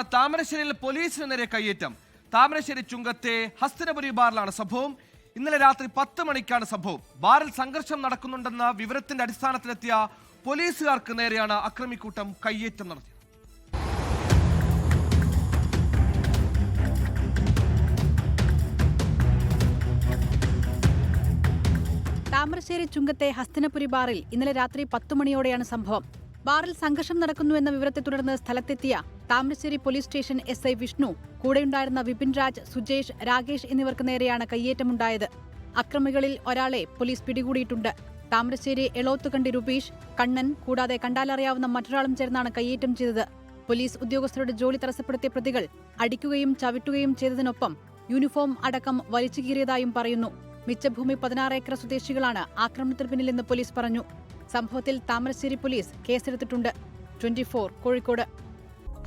വാർത്തയാണ് താമരശ്ശേരിയിൽ പോലീസിന് നേരെ കയ്യേറ്റം. താമരശ്ശേരി ചുങ്കത്തെ ഹസ്തനപുരി ബാറിലാണ് സംഭവം. ഇന്നലെ രാത്രി പത്ത് മണിക്കാണ് സംഭവം. ബാറിൽ സംഘർഷം നടക്കുന്നുണ്ടെന്ന വിവരത്തിന്റെ അടിസ്ഥാനത്തിലെത്തിയ പോലീസുകാർക്ക് നേരെയാണ് അക്രമിക്കൂട്ടം കയ്യേറ്റം നടത്തിയത്. താമരശ്ശേരി ചുങ്കത്തെ ഹസ്തനപുരി ബാറിൽ ഇന്നലെ രാത്രി പത്തു മണിയോടെയാണ് സംഭവം. ബാറിൽ സംഘർഷം നടക്കുന്നുവെന്ന വിവരത്തെ തുടർന്ന് സ്ഥലത്തെത്തിയ Thamarassery police station S I Vishnu കൂടെയുണ്ടായിരുന്ന വിപിൻ രാജ് സുജേഷ് രാകേഷ് എന്നിവർക്ക് നേരെയാണ് കയ്യേറ്റമുണ്ടായത്. അക്രമികളിൽ ഒരാളെ പോലീസ് പിടികൂടിയിട്ടുണ്ട്. താമരശ്ശേരി എളോത്തുകണ്ടി രൂപീഷ് കണ്ണൻ കൂടാതെ കണ്ടാലറിയാവുന്ന മറ്റൊരാളും ചേർന്നാണ് കയ്യേറ്റം ചെയ്തത്. പോലീസ് ഉദ്യോഗസ്ഥരുടെ ജോലി തടസ്സപ്പെടുത്തിയ പ്രതികൾ അടിക്കുകയും ചവിട്ടുകയും ചെയ്തതിനൊപ്പം യൂണിഫോം അടക്കം വലിച്ചു കീറിയതായും പറയുന്നു. മിച്ചഭൂമി പതിനാറ് ഏക്കർ സ്വദേശികളാണ് ആക്രമണത്തിന് പിന്നിലെന്ന് പോലീസ് പറഞ്ഞു. സംഭവത്തിൽ താമരശ്ശേരി പോലീസ് കേസെടുത്തിട്ടുണ്ട്. ട്വന്റി കോഴിക്കോട്.